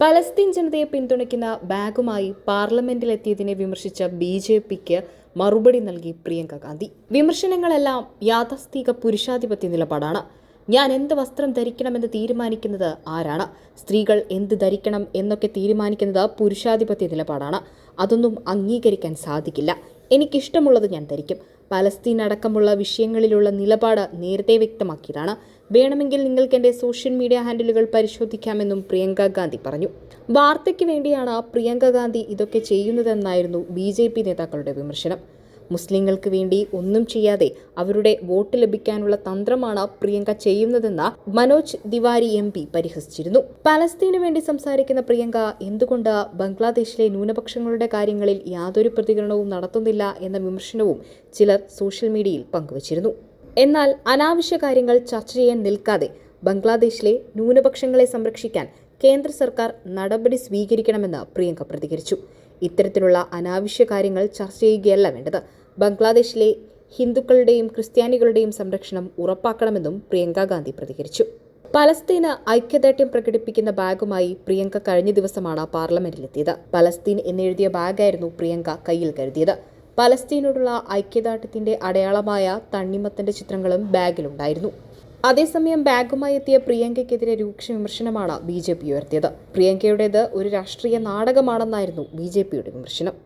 Palestine ജനതയെ പിന്തുണയ്ക്കുന്ന ബാഗുമായി പാർലമെന്റിലെത്തിയതിനെ വിമർശിച്ച ബി ജെ പിക്ക് മറുപടി നൽകി പ്രിയങ്ക ഗാന്ധി. വിമർശനങ്ങളെല്ലാം യാഥാസ്ഥിക പുരുഷാധിപത്യ നിലപാടാണ്. ഞാൻ എന്ത് വസ്ത്രം ധരിക്കണമെന്ന് തീരുമാനിക്കുന്നത് ആരാണ്? സ്ത്രീകൾ എന്ത് ധരിക്കണം എന്നൊക്കെ തീരുമാനിക്കുന്നത് പുരുഷാധിപത്യ നിലപാടാണ്. അതൊന്നും അംഗീകരിക്കാൻ സാധിക്കില്ല. എനിക്കിഷ്ടമുള്ളത് ഞാൻ ധരിക്കും. പലസ്തീൻ അടക്കമുള്ള വിഷയങ്ങളിലുള്ള നിലപാട് നേരത്തെ വ്യക്തമാക്കിയതാണ്. വേണമെങ്കിൽ നിങ്ങൾക്ക് എന്റെ സോഷ്യൽ മീഡിയ ഹാൻഡിലുകൾ പരിശോധിക്കാമെന്നും പ്രിയങ്ക ഗാന്ധി പറഞ്ഞു. വാർത്തയ്ക്ക് വേണ്ടിയാണ് പ്രിയങ്ക ഗാന്ധി ഇതൊക്കെ ചെയ്യുന്നതെന്നായിരുന്നു ബി നേതാക്കളുടെ വിമർശനം. മുസ്ലിങ്ങൾക്ക് വേണ്ടി ഒന്നും ചെയ്യാതെ അവരുടെ വോട്ട് ലഭിക്കാനുള്ള തന്ത്രമാണ് പ്രിയങ്ക ചെയ്യുന്നതെന്ന് മനോജ് തിവാരി എം പി പരിഹസിച്ചിരുന്നു. പലസ്തീനു വേണ്ടി സംസാരിക്കുന്ന പ്രിയങ്ക എന്തുകൊണ്ട് ബംഗ്ലാദേശിലെ ന്യൂനപക്ഷങ്ങളുടെ കാര്യങ്ങളിൽ യാതൊരു പ്രതികരണവും നടത്തുന്നില്ല എന്ന വിമർശനവും ചിലർ സോഷ്യൽ മീഡിയയിൽ പങ്കുവച്ചിരുന്നു. എന്നാൽ അനാവശ്യ കാര്യങ്ങൾ ചർച്ച ചെയ്യാൻ നിൽക്കാതെ ബംഗ്ലാദേശിലെ ന്യൂനപക്ഷങ്ങളെ സംരക്ഷിക്കാൻ കേന്ദ്ര സർക്കാർ നടപടി സ്വീകരിക്കണമെന്ന് പ്രിയങ്ക പ്രതികരിച്ചു. ഇത്തരത്തിലുള്ള അനാവശ്യ കാര്യങ്ങൾ ചർച്ച ചെയ്യുകയല്ല വേണ്ടത്. ബംഗ്ലാദേശിലെ ഹിന്ദുക്കളുടെയും ക്രിസ്ത്യാനികളുടെയും സംരക്ഷണം ഉറപ്പാക്കണമെന്നും പ്രിയങ്ക ഗാന്ധി പ്രതികരിച്ചു. പലസ്തീന് ഐക്യദാർഢ്യം പ്രകടിപ്പിക്കുന്ന ബാഗുമായി പ്രിയങ്ക കഴിഞ്ഞ ദിവസമാണ് പാർലമെന്റിലെത്തിയത്. പലസ്തീൻ എന്നെഴുതിയ ബാഗായിരുന്നു പ്രിയങ്ക കയ്യിൽ കരുതിയത്. പലസ്തീനോടുള്ള ഐക്യദാർഢ്യത്തിന്റെ അടയാളമായ തണ്ണിമത്തന്റെ ചിത്രങ്ങളും ബാഗിലുണ്ടായിരുന്നു. അതേസമയം ബാഗുമായി എത്തിയ പ്രിയങ്കയ്ക്കെതിരെ രൂക്ഷ വിമർശനമാണ് ബി ജെ പി ഉയർത്തിയത്. പ്രിയങ്കയുടേത് ഒരു രാഷ്ട്രീയ നാടകമാണെന്നായിരുന്നു ബി ജെ പിയുടെ വിമർശനം.